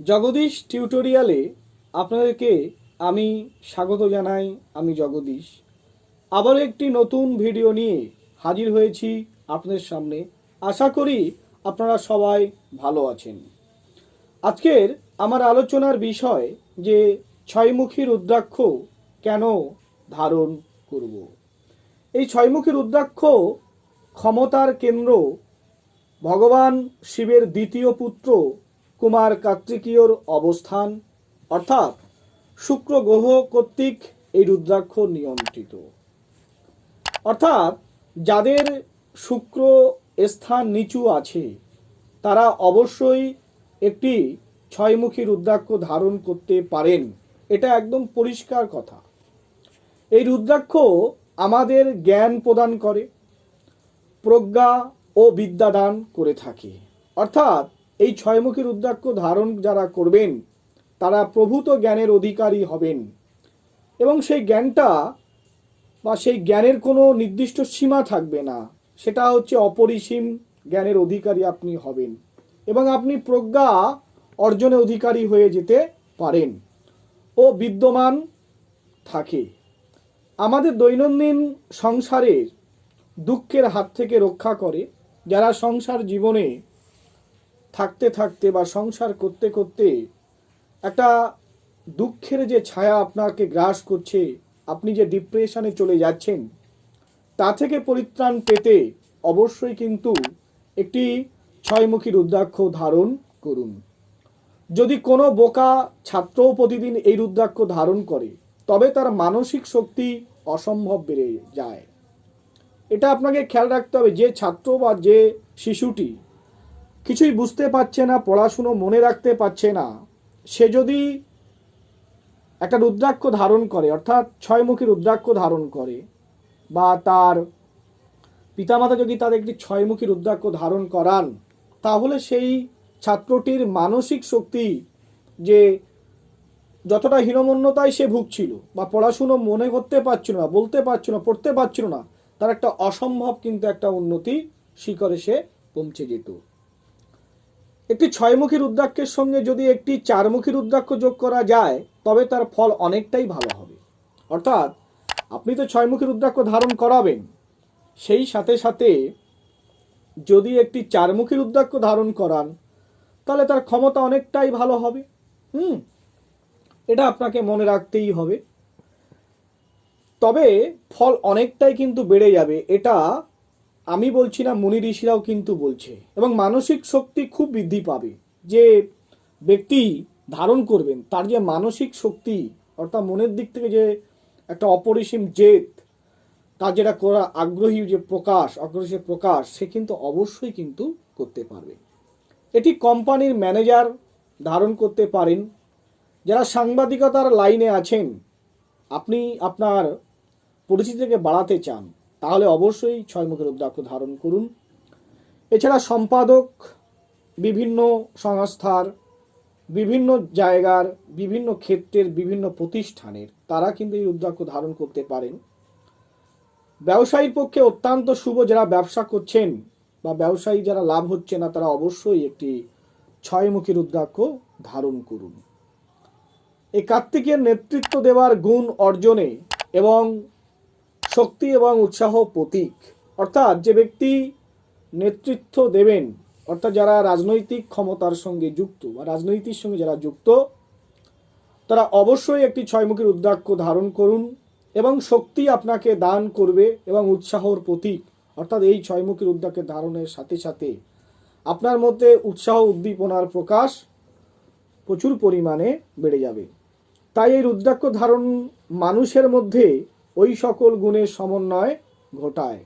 জগদীশ টিউটোরিয়ালে আপনাদেরকে আমি স্বাগত জানাই, আমি জগদীশ। আবার একটি নতুন ভিডিও নিয়ে হাজির হয়েছি আপনাদের সামনে। আশা করি আপনারা সবাই ভালো আছেন। আজকের আমার আলোচনার বিষয় যে ছয়মুখী রুদ্রাক্ষ কেন ধারণ করব? এই ছয়মুখী রুদ্রাক্ষ ক্ষমতার কেন্দ্র ভগবান শিবের দ্বিতীয় পুত্র কুমার কার্তিকীয়র অবস্থান, অর্থাৎ শুক্র গ্রহ কর্তৃক এই রুদ্রাক্ষ নিয়ন্ত্রিত। অর্থাৎ যাদের শুক্র স্থান নিচু আছে, তারা অবশ্যই একটি ছয়মুখী রুদ্রাক্ষ ধারণ করতে পারেন। এটা একদম পরিষ্কার কথা। এই রুদ্রাক্ষ আমাদের জ্ঞান প্রদান করে, প্রজ্ঞা ও বিদ্যাদান করে থাকে। অর্থাৎ এই ছয়মুখী রুদ্রাক্ষ ধারণ যারা করবেন, তারা প্রভূত জ্ঞানের অধিকারী হবেন। এবং সেই জ্ঞানটা বা সেই জ্ঞানের কোনো নির্দিষ্ট সীমা থাকবে না। সেটা হচ্ছে অপরিসীম জ্ঞানের অধিকারী আপনি হবেন এবং আপনি প্রজ্ঞা অর্জনে অধিকারী হয়ে যেতে পারেন ও বিদ্যমান থাকে। আমাদের দৈনন্দিন সংসারের দুঃখের হাত থেকে রক্ষা করে, যারা সংসার জীবনে থাকতে থাকতে বা সংসার করতে করতে একটা দুঃখের যে ছায়া আপনাকে গ্রাস করছে, আপনি যে ডিপ্রেশনে চলে যাচ্ছেন, তা থেকে পরিত্রাণ পেতে অবশ্যই কিন্তু একটি ছয়মুখী রুদ্রাক্ষ ধারণ করুন। যদি কোনো বোকা ছাত্রও প্রতিদিন এই রুদ্রাক্ষ ধারণ করে, তবে তার মানসিক শক্তি অসম্ভব বেড়ে যায়। এটা আপনাকে খেয়াল রাখতে হবে, যে ছাত্র বা যে শিশুটি কিছুই বুঝতে পারছে না, পড়াশুনো মনে রাখতে পারছে না। সে যদি একটা রুদ্রাক্ষ ধারণ করে, অর্থাৎ ছয়মুখী রুদ্রাক্ষ ধারণ করে, বা তার পিতামাতা যদি তার একটি ছয়মুখী রুদ্রাক্ষ ধারণ করান, তাহলে সেই ছাত্রটির মানসিক শক্তি যে যতটা হীনমন্যতায় সে ভুগছিল, বা পড়াশুনো মনে করতে পারছিল না, বলতে পারছিল না, পড়তে পারছিল না, তার একটা অসম্ভব কিন্তু একটা উন্নতি শিখরে সে পৌঁছে যেত। একটি ছয়মুখী রুদ্রাক্ষের সঙ্গে যদি একটি চারমুখী রুদ্রাক্ষ যোগ করা যায়, তবে তার ফল অনেকটাই ভালো হবে। অর্থাৎ, আপনি তো ছয়মুখী রুদ্রাক্ষ ধারণ করাবেন। সেই সাথে সাথে যদি একটি চারমুখী রুদ্রাক্ষ ধারণ করান, তাহলে তার ক্ষমতা অনেকটাই ভালো হবে। হুম, এটা আপনাকে মনে রাখতেই হবে। তবে ফল অনেকটাই কিন্তু বেড়ে যাবে। এটা আমি বলছি না, মুনি ঋষিরাও কিন্তু বলছে। এবং মানসিক শক্তি খুব বৃদ্ধি পাবে। যে ব্যক্তি ধারণ করবেন, তার যে মানসিক শক্তি, অর্থাৎ মনের দিক থেকে যে একটা অপরিসীম জেদ তার যেটা করা আগ্রহী যে প্রকাশ অগ্রসী প্রকাশ, সে কিন্তু অবশ্যই কিন্তু করতে পারবে। এটি কোম্পানির ম্যানেজার ধারণ করতে পারেন। যারা সাংবাদিকতার লাইনে আছেন, আপনি আপনার পরিচিতিকে বাড়াতে চান তাহলে অবশ্যই ছয়মুখী রুদ্রাক্ষ ধারণ করুন। এছাড়া সম্পাদক, বিভিন্ন সংস্থার, বিভিন্ন জায়গার, বিভিন্ন ক্ষেত্রের, বিভিন্ন প্রতিষ্ঠানের, তারা কিন্তু এই রুদ্রাক্ষ ধারণ করতে পারেন। ব্যবসায়ীর পক্ষে অত্যন্ত শুভ যারা ব্যবসা করছেন বা ব্যবসায়ী যারা লাভ হচ্ছে না, তারা অবশ্যই একটি ছয়মুখী রুদ্রাক্ষ ধারণ করুন। এই কার্তিকের নেতৃত্ব দেওয়ার গুণ অর্জনে এবং শক্তি এবং উৎসাহ প্রতীক। অর্থাৎ যে ব্যক্তি নেতৃত্ব দেবেন, অর্থাৎ যারা রাজনৈতিক ক্ষমতার সঙ্গে যুক্ত বা রাজনৈতিক সঙ্গে যারা যুক্ত, তারা অবশ্যই একটি ছয়মুখীর রুদ্রাক্ষ ধারণ করুন এবং শক্তি আপনাকে দান করবে এবং উৎসাহর প্রতীক। অর্থাৎ এই ছয়মুখী রুদ্রাক্ষের ধারণের সাথে সাথে আপনার মধ্যে উৎসাহ উদ্দীপনার প্রকাশ প্রচুর পরিমাণে বেড়ে যাবে। তাই এই রুদ্রাক্ষ ধারণ মানুষের মধ্যে ওই সকল গুণের সমন্বয় ঘটায়।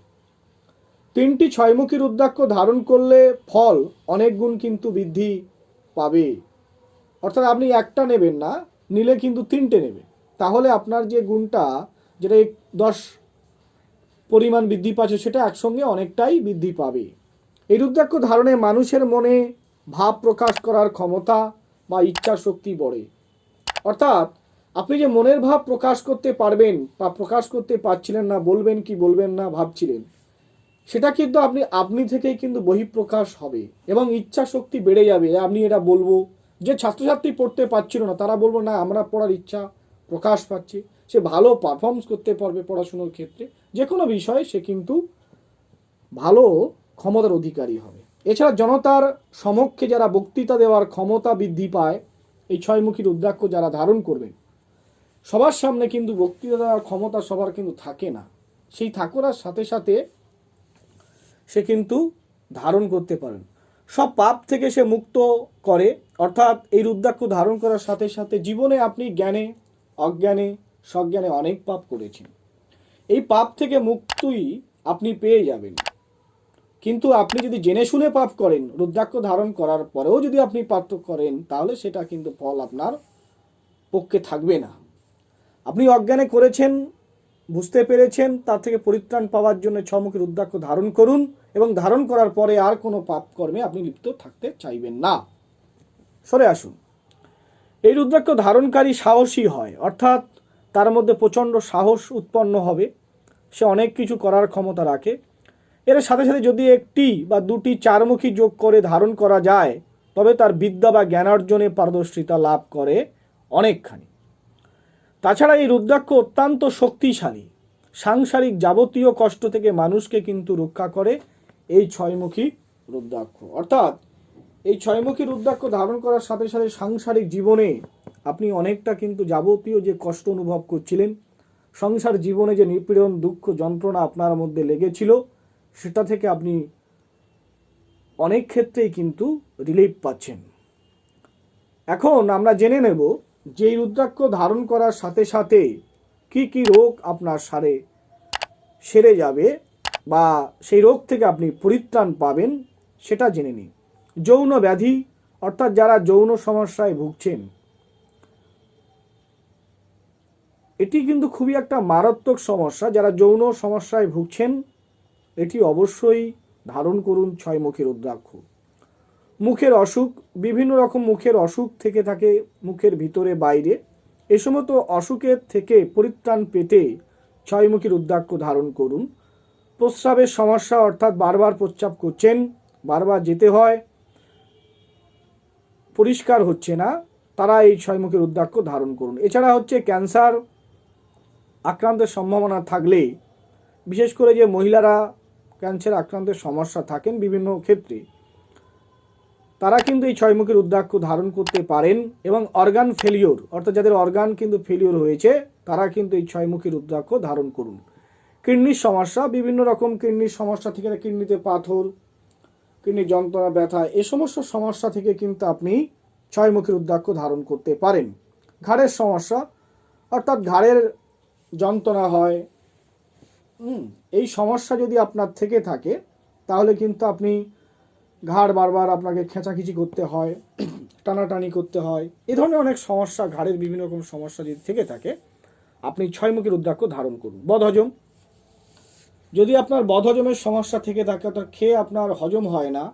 তিনটি ছয়মুখী রুদ্রাক্ষ ধারণ করলে ফল, অনেক গুণ কিন্তু বৃদ্ধি পাবে। অর্থাৎ আপনি একটা নেবেন না, নিলে কিন্তু তিনটে নেবেন তাহলে আপনার যে গুণটা, যেটা দশ পরিমাণ বৃদ্ধি পাচ্ছে, সেটা একসঙ্গে অনেকটাই বৃদ্ধি পাবে। এই রুদ্রাক্ষ ধারণে মানুষের মনে ভাব প্রকাশ করার ক্ষমতা বা ইচ্ছা শক্তি বড়ে। অর্থাৎ আপনি যে মনের ভাব প্রকাশ করতে পারবেন বা প্রকাশ করতে পারছিলেন না, বলবেন কি, বলবেন না, ভাবছিলেন, সেটা কিন্তু আপনি আপনি থেকেই কিন্তু বহিঃপ্রকাশ হবে এবং ইচ্ছা শক্তি বেড়ে যাবে। আপনি এটা বলব, যে ছাত্রছাত্রী পড়তে পারছিল না, তারা বলব, না, আমরা পড়ার ইচ্ছা প্রকাশ পাচ্ছি। সে ভালো পারফর্মস করতে পারবে পড়াশুনোর ক্ষেত্রে, যে কোনো বিষয়ে সে কিন্তু ভালো ক্ষমতার অধিকারী হবে। এছাড়া জনতার সমক্ষে যারা বক্তৃতা দেওয়ার ক্ষমতা বৃদ্ধি পায়, এই ছয়মুখী রুদ্রাক্ষ যারা ধারণ করবেন সবার সামনে কিন্তু বক্তৃতা দেওয়ার ক্ষমতা সবার কিন্তু থাকে না। সেই ঠাকুরার সাথে সাথে সে কিন্তু ধারণ করতে পারেন। সব পাপ থেকে সে মুক্ত করে, অর্থাৎ এই রুদ্রাক্ষ ধারণ করার সাথে সাথে জীবনে আপনি জ্ঞানে, অজ্ঞানে, সজ্ঞানে অনেক পাপ করেছেন। এই পাপ থেকে মুক্তই আপনি পেয়ে যাবেন। কিন্তু আপনি যদি জেনে শুনে পাপ করেন, রুদ্রাক্ষ ধারণ করার পরেও যদি আপনি পাপ করেন, তাহলে সেটা কিন্তু ফল আপনার পক্ষে থাকবে না। আপনি অজ্ঞানে করেছেন, বুঝতে পেরেছেন, তার থেকে পরিত্রাণ পাওয়ার জন্য ছমুখী রুদ্রাক্ষ ধারণ করুন এবং ধারণ করার পরে আর কোনো পাপ কর্মে আপনি লিপ্ত থাকতে চাইবেন না। সরে আসুন। এই রুদ্রাক্ষ ধারণকারী সাহসী হয়, অর্থাৎ তার মধ্যে প্রচণ্ড সাহস উৎপন্ন হবে, সে অনেক কিছু করার ক্ষমতা রাখে। এর সাথে সাথে যদি একটি বা দুটি চারমুখী যোগ করে ধারণ করা যায়, তবে তার বিদ্যা বা জ্ঞানার্জনে পারদর্শিতা লাভ করে অনেকখানি। তাছাড়া এই রুদ্রাক্ষ অত্যন্ত শক্তিশালী। সাংসারিক যাবতীয় কষ্ট থেকে মানুষকে কিন্তু রক্ষা করে এই ছয়মুখী রুদ্রাক্ষ। অর্থাৎ এই ছয়মুখী রুদ্রাক্ষ ধারণ করার সাথে সাথে সাংসারিক জীবনে আপনি অনেকটা কিন্তু যাবতীয় যে কষ্ট অনুভব করছিলেন, সংসার জীবনে যে নিপীড়ন, দুঃখ, যন্ত্রণা আপনার মধ্যে লেগেছিল, সেটা থেকে আপনি অনেক ক্ষেত্রেই কিন্তু রিলিফ পাচ্ছেন। এখন আমরা জেনে নেব যে এই রুদ্রাক্ষ ধারণ করার সাথে সাথে কি কি রোগ আপনার সারে সেরে যাবে বা সেই রোগ থেকে আপনি পরিত্রাণ পাবেন, সেটা জেনে নিন। যৌন ব্যাধি, অর্থাৎ যারা যৌন সমস্যায় ভুগছেন, এটি কিন্তু খুবই একটা মারাত্মক সমস্যা। যারা যৌন সমস্যায় ভুগছেন, এটি অবশ্যই ধারণ করুন ছয়মুখী রুদ্রাক্ষ। মুখের অসুখ, বিভিন্ন রকম মুখের অসুখ থেকে থাকে মুখের ভিতরে বাইরে। এ সমস্ত অসুখের থেকে পরিত্রাণ পেতে ছয়মুখী রুদ্রাক্ষ ধারণ করুন। প্রস্রাবের সমস্যা অর্থাৎ বারবার প্রস্রাব করছেন, বারবার যেতে হয়, পরিষ্কার হচ্ছে না, তারা এই ছয়মুখী রুদ্রাক্ষ ধারণ করুন। এছাড়া হচ্ছে ক্যান্সার আক্রান্তের সম্ভাবনা থাকলে, বিশেষ করে যে মহিলারা ক্যান্সার আক্রান্তের সমস্যা থাকেন বিভিন্ন ক্ষেত্রে। তারা কিন্তু এই ছয়মুখী রুদ্রাক্ষ ধারণ করতে পারেন এবং অর্গান ফেলিওর অর্থাৎ যাদের অর্গান কিন্তু ফেলিওর হয়েছে, তারা কিন্তু এই ছয়মুখী রুদ্রাক্ষ ধারণ করুন। কিডনির সমস্যা, বিভিন্ন রকম কিডনির সমস্যা থেকে কিডনিতে পাথর, কিডনির যন্ত্রণা, ব্যথা, এ সমস্ত সমস্যা থেকে কিন্তু আপনি ছয়মুখী রুদ্রাক্ষ ধারণ করতে পারেন। ঘাড়ের সমস্যা, অর্থাৎ ঘাড়ের যন্ত্রণা হয় এই সমস্যা যদি আপনার থেকে থাকে, তাহলে কিন্তু আপনি ঘাড় বারবার আপনাকে খেঁচাখিচি করতে হয়, টানাটানি করতে হয়, এ ধরনের অনেক সমস্যা, ঘাড়ের বিভিন্ন রকম সমস্যা যদি থেকে থাকে, আপনি ছয়মুখী রুদ্রাক্ষ ধারণ করুন। বদহজম। যদি আপনার বদহজমের সমস্যা থেকে থাকে, অর্থাৎ খেয়ে আপনার হজম হয় না,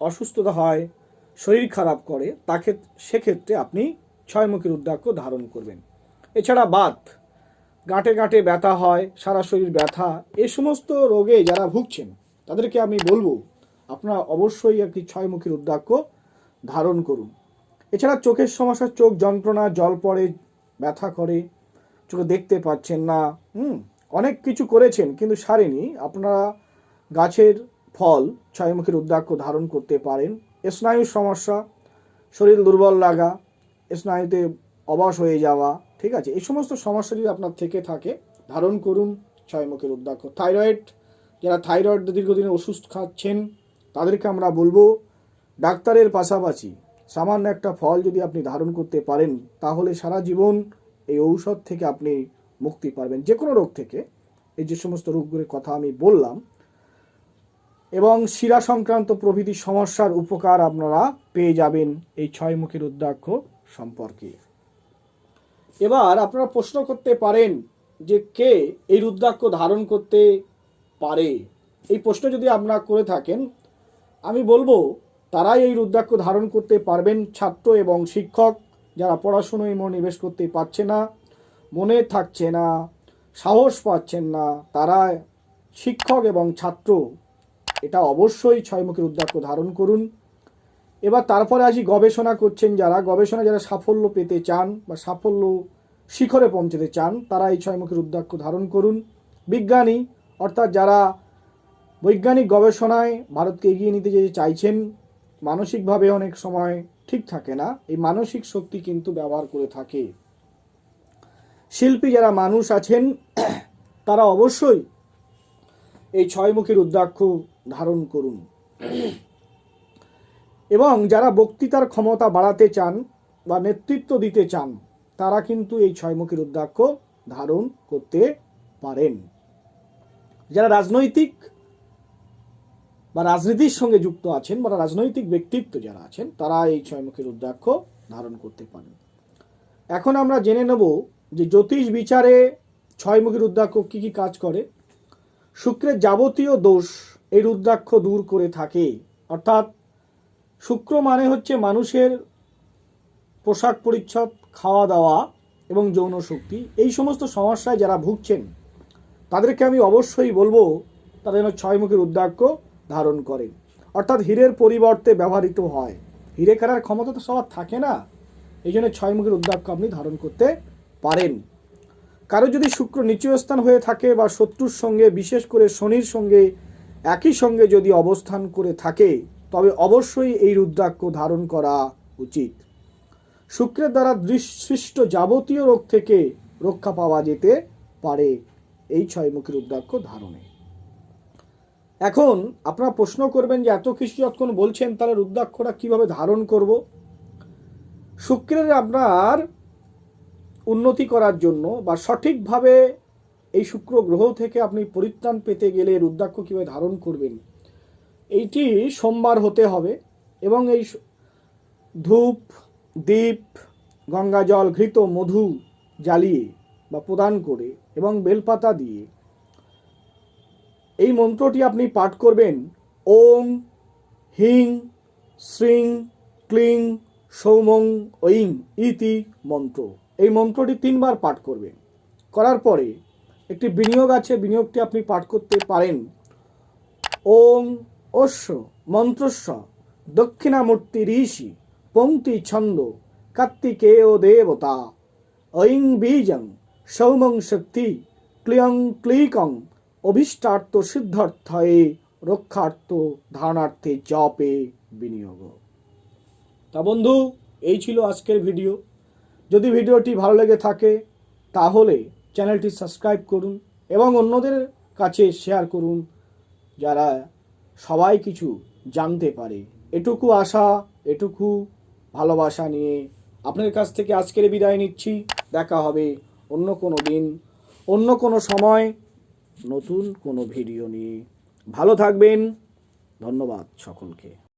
অসুস্থতা হয়, শরীর খারাপ করে তাকে সেক্ষেত্রে আপনি ছয়মুখী রুদ্রাক্ষ ধারণ করবেন। এছাড়া বাত। গাঁটে গাঁটে ব্যথা হয়, সারা শরীর ব্যথা, এ সমস্ত রোগে যারা ভুগছেন, তাদেরকে আমি বলব আপনারা অবশ্যই একটি ছয়মুখী রুদ্রাক্ষ ধারণ করুন। এছাড়া চোখের সমস্যা, চোখ যন্ত্রণা, জল পড়ে, ব্যথা করে, চোখে দেখতে পাচ্ছেন না, হুম, অনেক কিছু করেছেন কিন্তু সারেনি। আপনারা গাছের ফল ছয়মুখী রুদ্রাক্ষ ধারণ করতে পারেন। স্নায়ুর সমস্যা, শরীর দুর্বল লাগা, স্নায়ুতে অবাস হয়ে যাওয়া, ঠিক আছে? এই সমস্ত সমস্যা যদি আপনার থেকে থাকে, ধারণ করুন ছয়মুখী রুদ্রাক্ষ থাইরয়েড, যারা থাইরয়েড দীর্ঘদিনে ওষুধ খাচ্ছেন তাদেরকে আমরা বলব, ডাক্তারের পাশাপাশি সামান্য একটা ফল যদি আপনি ধারণ করতে পারেন, তাহলে সারা জীবন এই ঔষধ থেকে আপনি মুক্তি পাবেন। যে কোনো রোগ থেকে, এই যে সমস্ত রোগগুলির কথা আমি বললাম, এবং শিরা সংক্রান্ত প্রভৃতি সমস্যার উপকার আপনারা পেয়ে যাবেন এই ছয়মুখী রুদ্রাক্ষ সম্পর্কে। এবার আপনারা প্রশ্ন করতে পারেন যে কে এই রুদ্রাক্ষ ধারণ করতে পারে? এই প্রশ্ন যদি আপনারা করে থাকেন আমি বলব, তারাই এই রুদ্রাক্ষ ধারণ করতে পারবেন ছাত্র এবং শিক্ষক যারা পড়াশুনোয় মনোনিবেশ করতে পারছে না, মনে থাকছে না, সাহস পাচ্ছেন না, তারা শিক্ষক এবং ছাত্র। এটা অবশ্যই ছয়মুখী রুদ্রাক্ষ ধারণ করুন। এবার তারপরে আসি গবেষণা করছেন যারা। গবেষণা যারা সাফল্য পেতে চান বা সাফল্য শিখরে পৌঁছতে চান, তারা এই ছয়মুখী রুদ্রাক্ষ ধারণ করুন। বিজ্ঞানী, অর্থাৎ যারা বৈজ্ঞানিক গবেষণায় ভারতকে এগিয়ে নিতে যে চাইছেন, মানসিকভাবে অনেক সময় ঠিক থাকে না। এই মানসিক শক্তি কিন্তু ব্যবহার করে থাকে। শিল্পী যারা মানুষ আছেন, তারা অবশ্যই এই ছয়মুখী রুদ্রাক্ষ ধারণ করুন। এবং যারা বক্তৃতার ক্ষমতা বাড়াতে চান বা নেতৃত্ব দিতে চান, তারা কিন্তু এই ছয়মুখী রুদ্রাক্ষ ধারণ করতে পারেন। যারা রাজনৈতিক বা রাজনীতির সঙ্গে যুক্ত আছেন বা রাজনৈতিক ব্যক্তিত্ব যারা আছেন, তারা এই ছয়মুখী রুদ্রাক্ষ ধারণ করতে পারেন। এখন আমরা জেনে নেব যে জ্যোতিষ বিচারে ছয়মুখী রুদ্রাক্ষ কী কী কাজ করে। শুক্রের যাবতীয় দোষ এই রুদ্রাক্ষ দূর করে থাকে। অর্থাৎ শুক্র মানে হচ্ছে মানুষের পোশাক পরিচ্ছদ খাওয়া দাওয়া এবং যৌন শক্তি। এই সমস্ত সমস্যায় যারা ভুগছেন, তাদেরকে আমি অবশ্যই বলব তাদের ছয়মুখী রুদ্রাক্ষ ধারণ করেন। অর্থাৎ হীরের পরিবর্তে ব্যবহৃত হয়। হীরে কেনার ক্ষমতা তো সবার থাকে না। এই জন্য ছয়মুখী রুদ্রাক্ষ আপনি ধারণ করতে পারেন। কারও যদি শুক্র নিচু স্থান হয়ে থাকে বা শত্রুর সঙ্গে, বিশেষ করে শনির সঙ্গে, একই সঙ্গে যদি অবস্থান করে থাকে, তবে অবশ্যই এই রুদ্রাক্ষ ধারণ করা উচিত। শুক্রের দ্বারা সৃষ্ট যাবতীয় রোগ থেকে রক্ষা পাওয়া যেতে পারে। এই ছয়মুখী রুদ্রাক্ষ ধারণে। এখন আপনারা প্রশ্ন করবেন যে এত কিছু যতক্ষণ বলছেন, তাহলে রুদ্রাক্ষটা কীভাবে ধারণ করব? শুক্রের আপনার উন্নতি করার জন্য বা সঠিকভাবে এই শুক্র গ্রহ থেকে আপনি পরিত্রাণ পেতে গেলে রুদ্রাক্ষ কীভাবে ধারণ করবেন, এইটি সোমবার হতে হবে এবং এই ধূপ দ্বীপ গঙ্গাজল ঘৃত, মধু জ্বালিয়ে বা প্রদান করে এবং বেলপাতা দিয়ে এই মন্ত্রটি আপনি পাঠ করবেন। ওম, হিং, শ্রিং, ক্লিং, সৌমং, ঐং ইতি মন্ত্র। এই মন্ত্রটি তিনবার পাঠ করবেন। করার পরে একটি বিনিয়োগ আছে, বিনিয়োগটি আপনি পাঠ করতে পারেন। ওং অশ্ব, মন্ত্রস্ব, দক্ষিণামূর্তি ঋষি, পঙ্ক্তি ছন্দ, কার্তিকেয় দেবতা, ঐং বীজং, সৌমং শক্তি, ক্লিয়ং ক্লিকং অভিষ্টার্থ সিদ্ধার্থয়ে রক্ষার্থ ধারণার্থে জপে বিনিয়োগ। তা বন্ধু, এই ছিল আজকের ভিডিও। যদি ভিডিওটি ভালো লেগে থাকে, তাহলে চ্যানেলটি সাবস্ক্রাইব করুন এবং অন্যদের কাছে শেয়ার করুন, যারা সবাই কিছু জানতে পারে। এটুকু আশা, এটুকু ভালোবাসা নিয়ে আপনার কাছ থেকে আজকের বিদায় নিচ্ছি। দেখা হবে অন্য কোনো দিন, অন্য কোনো সময়। নতুন কোনো ভিডিও নিয়ে। ভালো থাকবেন। ধন্যবাদ সকলকে।